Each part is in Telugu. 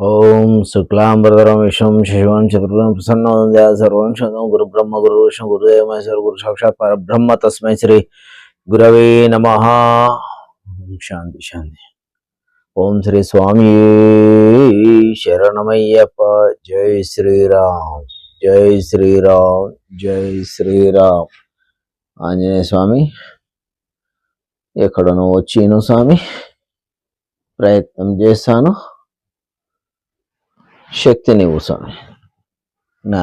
ఓం శుక్లాంబరధరం విశ్వం శిశువం చతుర్భుజం ప్రసన్నోదయ సర్వం శతం గురు బ్రహ్మ గురు విష్ణు గురుదేవ మహేశ్వర గురు సాక్షాత్ పరబ్రహ్మ తస్మై శ్రీ గురవే నమ. శాంతి శాంతి. ఓం శ్రీ స్వామి శరణమయ్యప్ప. జై శ్రీరామ్ జై శ్రీరామ్ జై శ్రీరామ్. ఆంజనేయ స్వామి ఎక్కడనో వచ్చిను స్వామి. ప్రయత్నం శక్తిని స్వామి. నా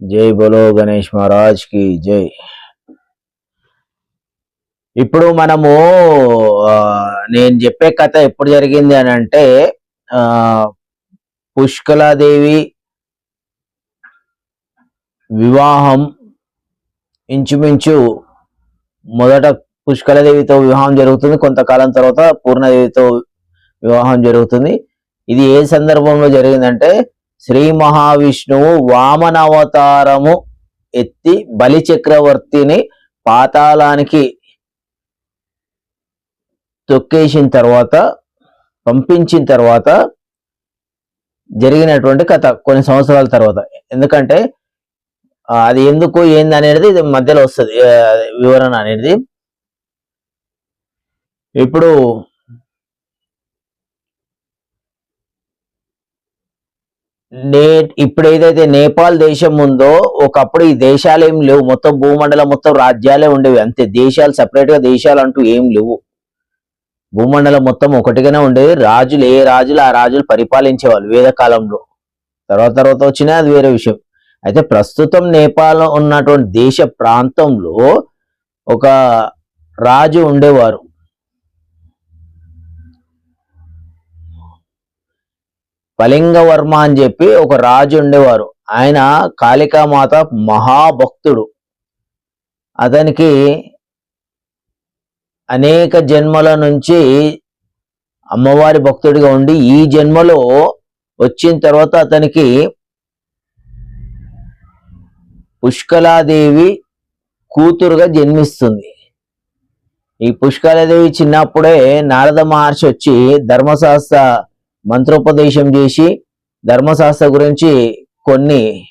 జై బలో గణేష్ మహారాజ్కి జై. ఇప్పుడు మనము నేను చెప్పే కథ ఎప్పుడు జరిగింది అని అంటే పుష్కలాదేవి వివాహం ఇంచుమించు మొదట పుష్కలదేవితో వివాహం జరుగుతుంది. కొంతకాలం తర్వాత పూర్ణదేవితో వివాహం జరుగుతుంది. ఇది ఏ సందర్భంలో జరిగిందంటే శ్రీ మహావిష్ణువు వామన అవతారము ఎత్తి బలి చక్రవర్తిని పాతాళానికి తొక్కేసిన తర్వాత పంపించిన తర్వాత జరిగినటువంటి కథ కొన్ని సంవత్సరాల తర్వాత. ఎందుకంటే అది ఎందుకు ఏంది అనేది ఇది మధ్యలో వస్తుంది వివరణ అనేది. ఇప్పుడు నే ఇప్పుడు ఏదైతే నేపాల్ దేశం ఉందో ఒకప్పుడు ఈ దేశాలు ఏం లేవు. మొత్తం భూమండలం మొత్తం రాజ్యాలే ఉండేవి. అంతే దేశాలు సపరేట్గా గా దేశాలు అంటూ ఏం లేవు. భూమండలం మొత్తం ఒకటిగానే ఉండేది. రాజులు ఏ రాజులు ఆ రాజులు పరిపాలించేవాళ్ళు వేద కాలంలో తర్వాత తర్వాత వచ్చినా అది వేరే విషయం. అయితే ప్రస్తుతం నేపాల్లో ఉన్నటువంటి దేశ ప్రాంతంలో ఒక రాజు ఉండేవారు. పలింగవర్మ అని చెప్పి ఒక రాజు ఉండేవారు. ఆయన కాళికామాత మహాభక్తుడు. అతనికి అనేక జన్మల నుంచి అమ్మవారి భక్తుడిగా ఉండి ఈ జన్మలో వచ్చిన తర్వాత అతనికి పుష్కలాదేవి కూతురుగా జన్మిస్తుంది. ఈ పుష్కలాదేవి చిన్నప్పుడే నారద మహర్షి వచ్చి ధర్మశాస్త్ర మంత్రోపదేశం చేసి ధర్మశాస్త్ర గురించి కొన్ని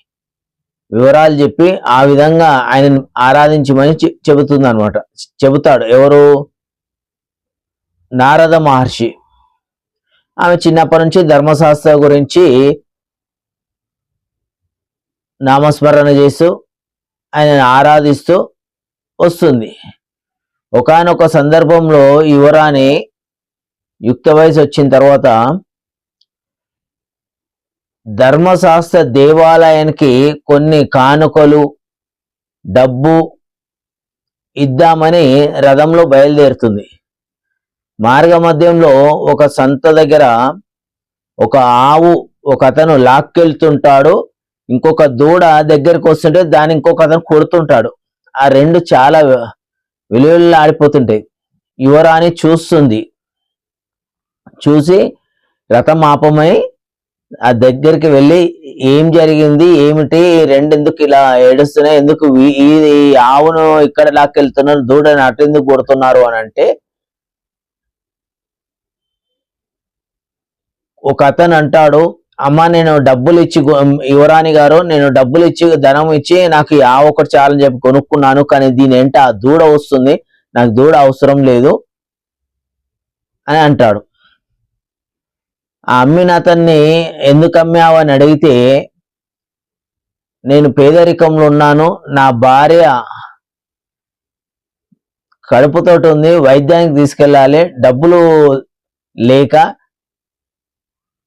వివరాలు చెప్పి ఆ విధంగా ఆయన ఆరాధించమని చె- చెబుతుంది అనమాట చెబుతాడు. ఎవరు? నారద మహర్షి. ఆమె చిన్నప్పటి నుంచి ధర్మశాస్త్ర గురించి నామస్మరణ చేస్తూ ఆయనను ఆరాధిస్తూ వస్తుంది. ఒకానొక సందర్భంలో యువరాణి యుక్త వయసు వచ్చిన తర్వాత ధర్మశాస్త్ర దేవాలయానికి కొన్ని కానుకలు డబ్బు ఇద్దామని రథంలో బయలుదేరుతుంది. మార్గ మధ్యంలో ఒక సంత దగ్గర ఒక ఆవు ఒక అతను లాక్కెళ్తుంటాడు. ఇంకొక దూడ దగ్గరకు వస్తుంటే దాన్ని ఇంకొక అతను కొడుతుంటాడు. ఆ రెండు చాలా విలువలు ఆడిపోతుంటాయి. యువరాణి చూస్తుంది. చూసి రథం ఆపమై ఆ దగ్గరికి వెళ్ళి ఏం జరిగింది? ఏమిటి? రెండు ఎందుకు ఇలా ఏడుస్తున్నాయి? ఎందుకు ఈ- ఈ ఆవును ఇక్కడ లాక్కెళ్తున్నారు? దూడని అటు ఎందుకు కొడుతున్నారు? అని అంటే ఒక అతను అంటాడు అమ్మ నేను డబ్బులు ఇచ్చి యువరాణి గారు నేను డబ్బులు ఇచ్చి ధనం ఇచ్చి నాకు ఆ ఒకటి చాలని చెప్పి కొనుక్కున్నాను కానీ దీని ఏంట ఆ దూడ వస్తుంది. నాకు దూడ అవసరం లేదు అని అంటాడు. ఆ అమ్మిన అతన్ని ఎందుకు అమ్మావు అని అడిగితే నేను పేదరికంలో ఉన్నాను నా భార్య కడుపుతోటి ఉంది వైద్యానికి తీసుకెళ్ళాలి డబ్బులు లేక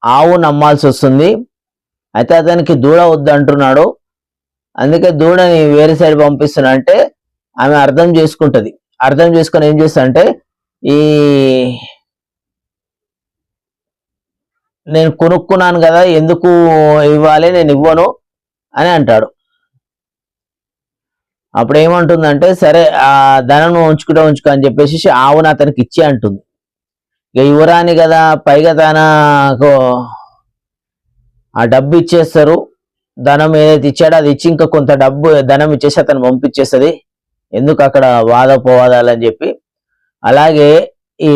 ఆవు నమ్మాల్సి వస్తుంది. అయితే అతనికి దూడ వద్దు అంటున్నాడు అందుకే దూడని వేరే సైడ్ పంపిస్తున్నా అంటే ఆమె అర్థం చేసుకుంటుంది. అర్థం చేసుకొని ఏం చేస్తా ఈ నేను కొనుక్కున్నాను కదా ఎందుకు ఇవ్వాలి నేను ఇవ్వను అని అంటాడు. అప్పుడు ఏమంటుందంటే సరే ఆ ధనం ఉంచుకుంటే ఉంచుకో అని చెప్పేసి ఆవును అతనికి ఇచ్చి అంటుంది. ఇక యువరాని కదా పైగా తనకు ఆ డబ్బు ఇచ్చేస్తారు. ధనం ఏదైతే ఇచ్చాడో అది ఇచ్చి ఇంకా కొంత డబ్బు ధనం ఇచ్చేసి అతను పంపించేస్తుంది. ఎందుకు అక్కడ వాదపోవాదాలని చెప్పి. అలాగే ఈ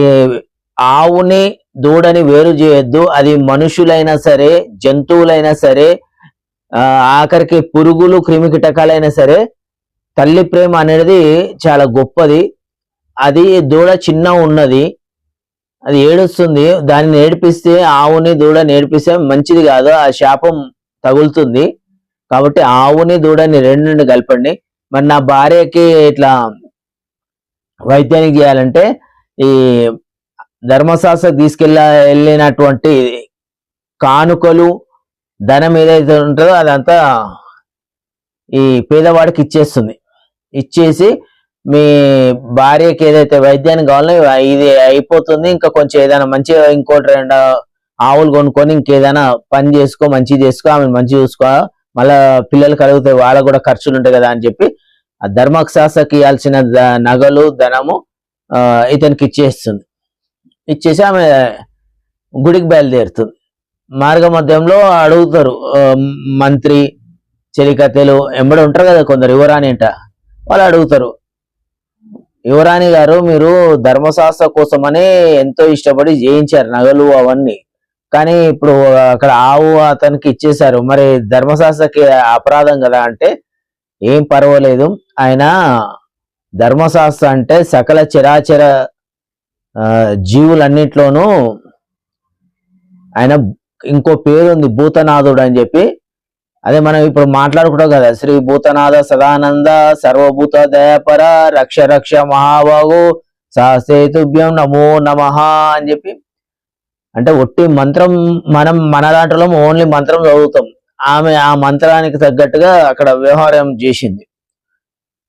ఆవుని దూడని వేరు చేయొద్దు. అది మనుషులైనా సరే జంతువులైనా సరే ఆఖరికి పురుగులు క్రిమి కీటకాలైనా సరే తల్లి ప్రేమ అనేది చాలా గొప్పది. అది దూడ చిన్న ఉన్నది. అది ఏడుస్తుంది. దాన్ని ఏడిపిస్తే ఆవుని దూడని నేర్పిస్తే మంచిది కాదు. ఆ శాపం తగులుతుంది. కాబట్టి ఆవుని దూడని రెండు కలపండి. మరి నా భార్యకి ఇట్లా వైద్యానికి చేయాలంటే ఈ ధర్మశాస్త్ర తీసుకెళ్ళ వెళ్ళినటువంటి కానుకలు ధనం ఏదైతే ఉంటుందో అదంతా ఈ పేదవాడికి ఇచ్చేస్తుంది. ఇచ్చేసి మీ భార్యకి ఏదైతే వైద్యానికి కావాలో ఇది అయిపోతుంది. ఇంకా కొంచెం ఏదైనా మంచిగా ఇంకోటి రెండు ఆవులు కొనుక్కొని ఇంకేదైనా పని చేసుకో మంచి చేసుకో ఆమె మంచి చూసుకో. మళ్ళా పిల్లలు కలుగుతాయి వాళ్ళకు కూడా ఖర్చులు ఉంటాయి కదా అని చెప్పి ఆ ధర్మశాస్త్రకి ఇవ్వాల్సిన నగలు ధనము ఇతనికి ఇచ్చేస్తుంది. ఇచ్చేసి ఆమె గుడికి బయలుదేరుతుంది. మార్గ మధ్యంలో అడుగుతారు మంత్రి చెలికతెలు ఎంబడి ఉంటారు కదా కొందరు యువరాని అంట. వాళ్ళు అడుగుతారు యువరాణి గారు మీరు ధర్మశాస్త్ర కోసమని ఎంతో ఇష్టపడి జయించారు నగలు అవన్నీ. కానీ ఇప్పుడు అక్కడ ఆవు అతనికి ఇచ్చేశారు. మరి ధర్మశాస్త్రకి అపరాధం కదా అంటే ఏం పర్వాలేదు. ఆయన ధర్మశాస్త్ర అంటే సకల చిరాచర జీవులన్నింటిలోనూ జీవులన్నిట్లోనూ ఆయన ఇంకో పేరు ఉంది భూతనాథుడు అని చెప్పి అదే మనం ఇప్పుడు మాట్లాడుకుంటాం కదా శ్రీ భూతనాథ సదానంద సర్వభూత దయాపర రక్ష రక్ష మహాబాగు సహసేతుభ్యం నమో నమ అని చెప్పి అంటే ఒట్టి మంత్రం మనం మన దాంట్లో ఓన్లీ మంత్రం చదువుతాం. ఆమె ఆ మంత్రానికి తగ్గట్టుగా అక్కడ వ్యవహారం చేసింది.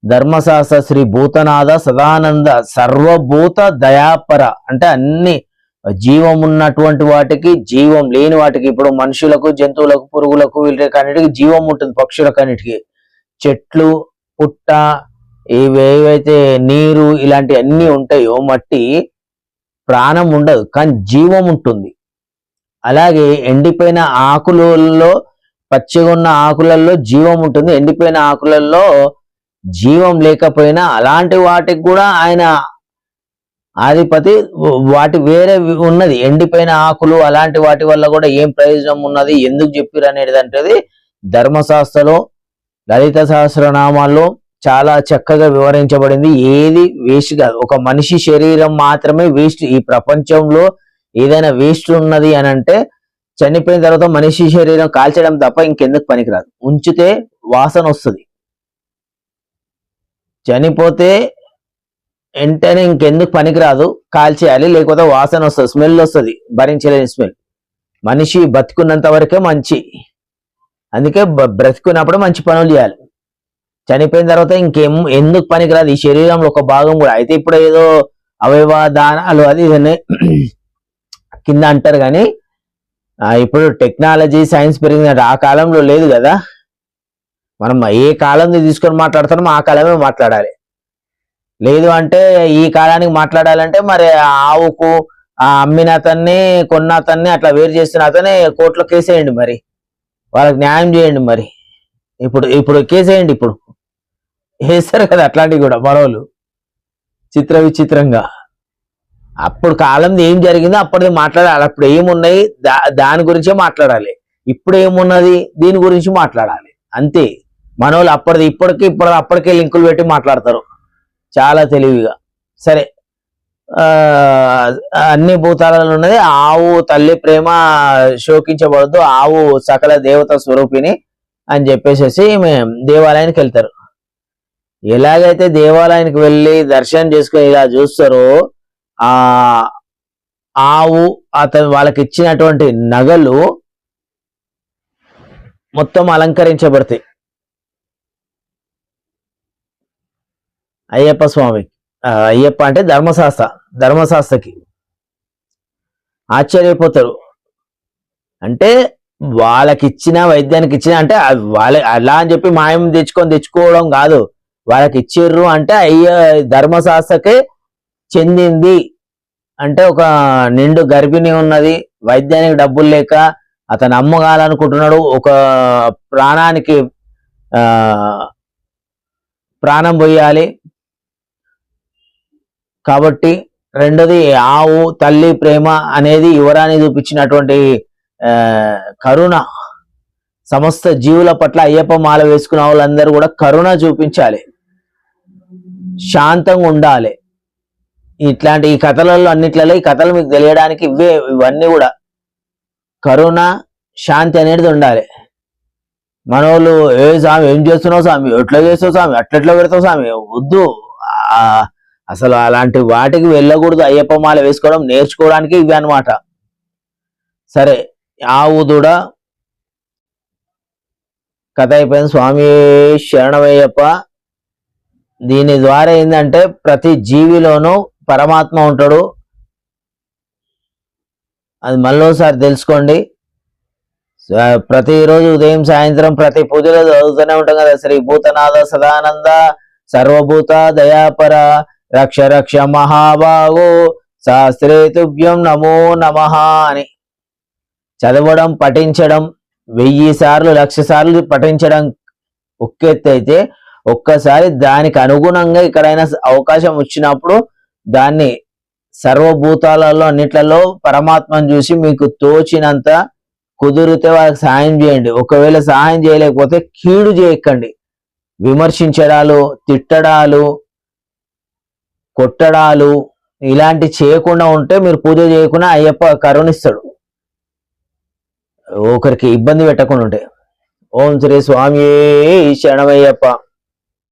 ధర్మశాస్త్ర శ్రీ భూతనాథ సదానంద సర్వభూత దయాపర అంటే అన్ని జీవం ఉన్నటువంటి వాటికి జీవం లేని వాటికి ఇప్పుడు మనుషులకు జంతువులకు పురుగులకు వీటికన్నిటికి జీవం ఉంటుంది పక్షులకన్నిటికి చెట్లు పుట్ట ఇవేవైతే నీరు ఇలాంటి అన్నీ ఉంటాయో మట్టి ప్రాణం ఉండదు కానీ జీవం ఉంటుంది. అలాగే ఎండిపోయిన ఆకులలో పచ్చిగా ఉన్న ఆకులలో జీవం ఉంటుంది ఎండిపోయిన ఆకులలో జీవం లేకపోయినా అలాంటి వాటికి కూడా ఆయన ఆధిపతి వాటి వేరే ఉన్నది. ఎండిపోయిన ఆకులు అలాంటి వాటి వల్ల కూడా ఏం ప్రయోజనం ఉన్నది? ఎందుకు చెప్పారు అనేది అంటే ధర్మశాస్త్రలో లలిత సహస్రనామాల్లో చాలా చక్కగా వివరించబడింది. ఏది వేస్ట్ కాదు. ఒక మనిషి శరీరం మాత్రమే వేస్ట్. ఈ ప్రపంచంలో ఏదైనా వేస్ట్ ఉన్నది అని అంటే చనిపోయిన తర్వాత మనిషి శరీరం కాల్చడం తప్ప ఇంకెందుకు పనికిరాదు. ఉంచితే వాసన వస్తుంది. చనిపోతే వెంటనే ఇంకెందుకు పనికిరాదు. కాల్చేయాలి లేకపోతే వాసన వస్తుంది స్మెల్ వస్తుంది. భరించలేని స్మెల్. మనిషి బతుకున్నంత వరకే మంచి. అందుకే బ్రతికున్నప్పుడు బ్రతుకున్నప్పుడు మంచి పనులు చేయాలి. చనిపోయిన తర్వాత ఇంకేం ఎందుకు పనికిరాదు? ఈ శరీరంలో ఒక భాగం కూడా. అయితే ఇప్పుడు ఏదో అవయవ దానాలు అది కింద అంటారు కానీ ఇప్పుడు టెక్నాలజీ సైన్స్ పెరిగిందంటే ఆ కాలంలో లేదు కదా. మనం ఏ కాలం తీసుకొని మాట్లాడుతున్నామో ఆ కాలమే మాట్లాడాలి. లేదు అంటే ఈ కాలానికి మాట్లాడాలంటే మరి ఆవుకు ఆ అమ్మిన అతన్ని కొన్న అతన్ని అట్లా వేరు చేస్తున్న అతనే కోర్టులో కేసేయండి మరి. వాళ్ళకి న్యాయం చేయండి మరి. ఇప్పుడు ఇప్పుడు కేసేయండి ఇప్పుడు. వేస్తారు కదా అట్లాంటివి కూడా మరోలు చిత్ర విచిత్రంగా. అప్పుడు కాలంది ఏం జరిగిందో అప్పటిది మాట్లాడాలి. అప్పుడు ఏమున్నాయి? దా దాని గురించే మాట్లాడాలి. ఇప్పుడు ఏమున్నది? దీని గురించి మాట్లాడాలి. అంతే. మనోళ్ళు అప్పటిది ఇప్పటికి ఇప్పుడు అప్పటికే లింకులు పెట్టి మాట్లాడతారు. చాలా తెలివిగా. సరే. అన్ని భూతాలలో ఉన్నది ఆవు తల్లి ప్రేమ శోకించబడదు ఆవు సకల దేవత స్వరూపిణి అని చెప్పేసేసి మేము దేవాలయానికి వెళ్తారు. ఎలాగైతే దేవాలయానికి వెళ్ళి దర్శనం చేసుకుని ఇలా చూస్తారో ఆ ఆవు అతను వాళ్ళకి ఇచ్చినటువంటి నగలు మొత్తం అలంకరించబడతాయి. అయ్యప్ప స్వామి. అయ్యప్ప అంటే ధర్మశాస్త్ర ధర్మశాస్త్రకి. ఆశ్చర్యపోతారు. అంటే వాళ్ళకి ఇచ్చిన వైద్యానికి ఇచ్చిన అంటే వాళ్ళ అలా అని చెప్పి మాయం తెచ్చుకొని తెచ్చుకోవడం కాదు. వాళ్ళకి ఇచ్చిర్రు అంటే అయ్య ధర్మశాస్త్రకే చెందింది. అంటే ఒక నిండు గర్భిణి ఉన్నది వైద్యానికి డబ్బులు లేక అతను అమ్మగాలనుకుంటున్నాడు ఒక ప్రాణానికి ఆ ప్రాణం పోయాలి. కాబట్టి రెండోది ఆవు తల్లి ప్రేమ అనేది యువరాణి చూపించినటువంటి కరుణ. సమస్త జీవుల పట్ల అయ్యప్ప మాల వేసుకున్న వాళ్ళందరూ కూడా కరుణ చూపించాలి. శాంతంగా ఉండాలి. ఇట్లాంటి ఈ కథలలో అన్నిట్లలో ఈ కథలు మీకు తెలియడానికి ఇవే ఇవన్నీ కూడా. కరుణ శాంతి అనేది ఉండాలి. మనోళ్ళు ఏ స్వామి ఏం చేస్తున్నావు స్వామి? ఎట్లా చేస్తావు స్వామి? అట్లెట్లా పెడతావు స్వామి? వద్దు. అసలు అలాంటి వాటికి వెళ్ళకూడదు అయ్యప్ప మాల వేసుకోవడం నేర్చుకోవడానికి ఇవి అన్నమాట. సరే ఆవు దూడ కథ అయిపోయింది. స్వామి శరణమయ్యప్ప దీని ద్వారా ఏంటంటే ప్రతి జీవిలోనూ పరమాత్మ ఉంటాడు. అది మళ్ళీసారి తెలుసుకోండి. ప్రతిరోజు ఉదయం సాయంత్రం ప్రతి పూజలో చదువుతూనే ఉంటాం కదా. శ్రీ భూతనాథ సదానంద సర్వభూత దయాపర రక్ష రక్ష మహాబాహో శాస్త్రే తుభ్యం నమో నమ అని చదవడం పఠించడం వెయ్యి సార్లు లక్ష సార్లు పఠించడం ఒక్కెత్తైతే ఒక్కసారి దానికి అనుగుణంగా ఎక్కడైనా అవకాశం వచ్చినప్పుడు దాన్ని సర్వభూతాలలో అన్నిట్లలో పరమాత్మను చూసి మీకు తోచినంత కుదిరితే వాళ్ళకి సహాయం చేయండి. ఒకవేళ సహాయం చేయలేకపోతే కీడు చేయకండి. విమర్శించడాలు తిట్టడాలు కొట్టడాలు ఇలాంటి చేయకుండా ఉంటే మీరు పూజ చేయకుండా అయ్యప్ప కరుణిస్తాడు. ఒకరికి ఇబ్బంది పెట్టకుండా ఉంటే. ఓం శ్రీ స్వామి శరణమయ్యప్ప.